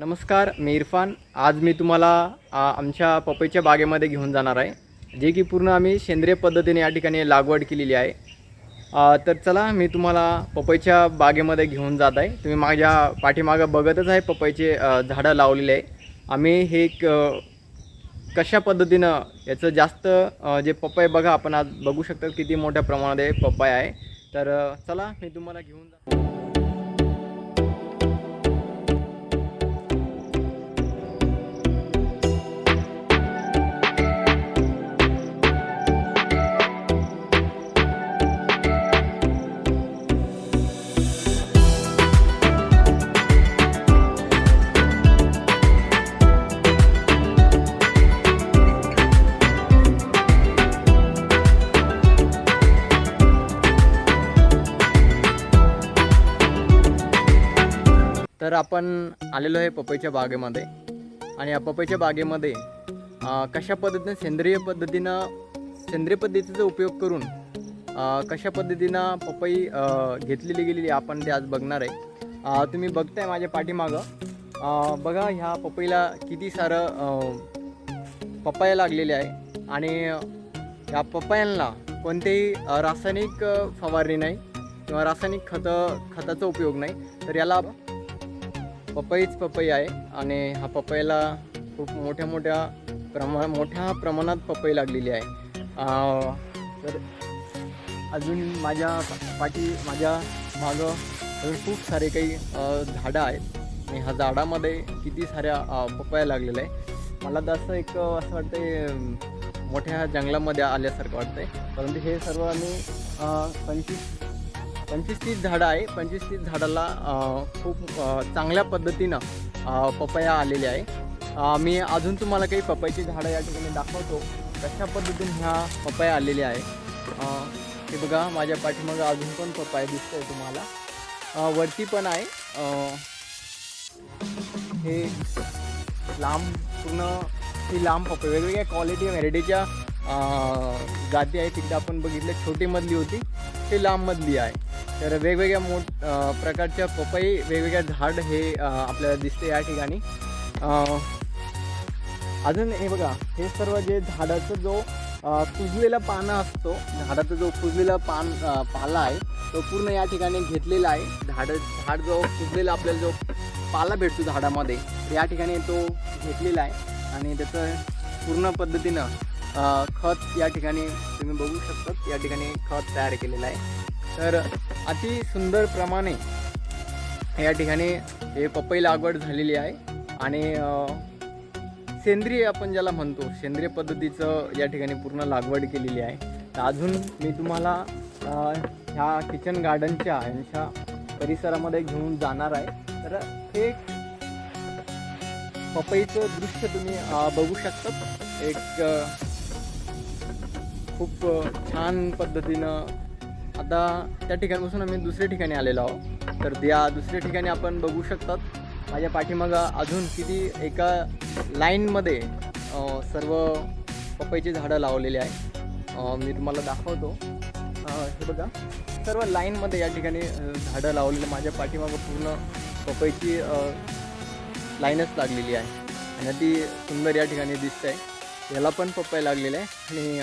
नमस्कार मी इरफान. आज मी तुम्हाला आमच्या पपईच्या बागेमध्ये घेऊन जाणार आहे जे की पूर्ण आम्ही सेंद्रिय पद्धतीने या ठिकाणी लागवड केलेली आहे. तर चला मी तुम्हाला पपईच्या बागेमध्ये घेऊन जात आहे. तुम्ही माझ्या पाठीमागं बघतच आहे पपईचे झाडं लावलेले आहे. आम्ही हे एक कशा पद्धतीनं याचं जास्त जे पपई बघा आपण आज बघू शकता किती मोठ्या प्रमाणात पपई आहे. तर चला मी तुम्हाला घेऊन जा तर आपण आलेलो आहे पपईच्या बागेमध्ये. आणि या पपईच्या बागेमध्ये कशा पद्धतीनं सेंद्रिय पद्धतीनं सेंद्रिय पद्धतीचा उपयोग करून कशा पद्धतीनं पपई घेतलेली गेलेली आपण ते आज बघणार आहे. तुम्ही बघताय माझ्या पाठीमागं. बघा ह्या पपईला किती सारं पपया लागलेले आहे. आणि या पपयांना कोणतेही रासायनिक फवारणी नाही किंवा रासायनिक खतं खताचा उपयोग नाही. तर याला पपईच पपई आहे आणि हा पपईला खूप मोठ्या मोठ्या प्रमा मोठ्या प्रमाणात पपई लागलेली आहे. तर अजून माझ्या पाठी माझ्या मागं अजून खूप सारे काही झाडं आहेत. आणि ह्या झाडामध्ये किती साऱ्या पपया लागलेल्या आहे मला तर असं एक असं वाटतंय मोठ्या जंगलामध्ये आल्यासारखं वाटतंय. परंतु हे सर्व आम्ही पंचवीस पंचवीस तीस झाडं आहे. पंचवीस तीस झाडाला खूप चांगल्या पद्धतीनं पपया आलेले आहे. मी अजून तुम्हाला काही पपईची झाडं या ठिकाणी दाखवतो. कशा पद्धतीने ह्या पपया आलेल्या आहे. हे बघा माझ्या पाठीमागं अजून पण पपाय दिसत आहे तुम्हाला वरती पण आहे. हे लांब पूर्ण ही लांब पपई वेगवेगळ्या क्वालिटी व्हरायटीच्या जाती आहे तिकडे आपण बघितलं छोटीमधली होती. ते लांब मधली आहे. तर वेगवेगळ्या मोठ प्रकारच्या पपई वेगवेगळ्या झाड हे आपल्याला दिसते या ठिकाणी. अजून हे बघा हे सर्व जे झाडाचं जो कुजलेला पानं असतो झाडाचा जो कुजलेला पान पाला आहे तो पूर्ण या ठिकाणी घेतलेला आहे. झाड झाड जो कुजलेला आपल्याला जो पाला भेटतो झाडामध्ये या ठिकाणी तो घेतलेला आहे. आणि त्याचं पूर्ण पद्धतीनं खत या ठिकाणी तुम्ही बघू शकतात. या ठिकाणी खत तयार केलेलं आहे. तर अति सुंदर प्रमाणे या ठिकाणी हे पपई लागवड झालेली आहे. आणि सेंद्रिय आपण ज्याला म्हणतो सेंद्रिय पद्धतीचं या ठिकाणी पूर्ण लागवड केलेली आहे. तर अजून मी तुम्हाला ह्या किचन गार्डनच्या यांच्या परिसरामध्ये घेऊन जाणार आहे. तर हे एक पपईचं दृश्य तुम्ही बघू शकता एक खूप छान पद्धतीनं आता त्या ठिकाणपासून आम्ही दुसऱ्या ठिकाणी आलेलो आहोत. तर त्या दुसऱ्या ठिकाणी आपण बघू शकतात माझ्या पाठीमागं अजून किती एका लाईनमध्ये सर्व पपईची झाडं लावलेली आहे मी तुम्हाला दाखवतो. हे बघा. सर्व लाईनमध्ये या ठिकाणी झाडं लावलेली माझ्या पाठीमागं पूर्ण पपईची लाईनच लागलेली आहे. आणि ती सुंदर या ठिकाणी दिसत आहे याला पण पपई लागलेला आहे. आणि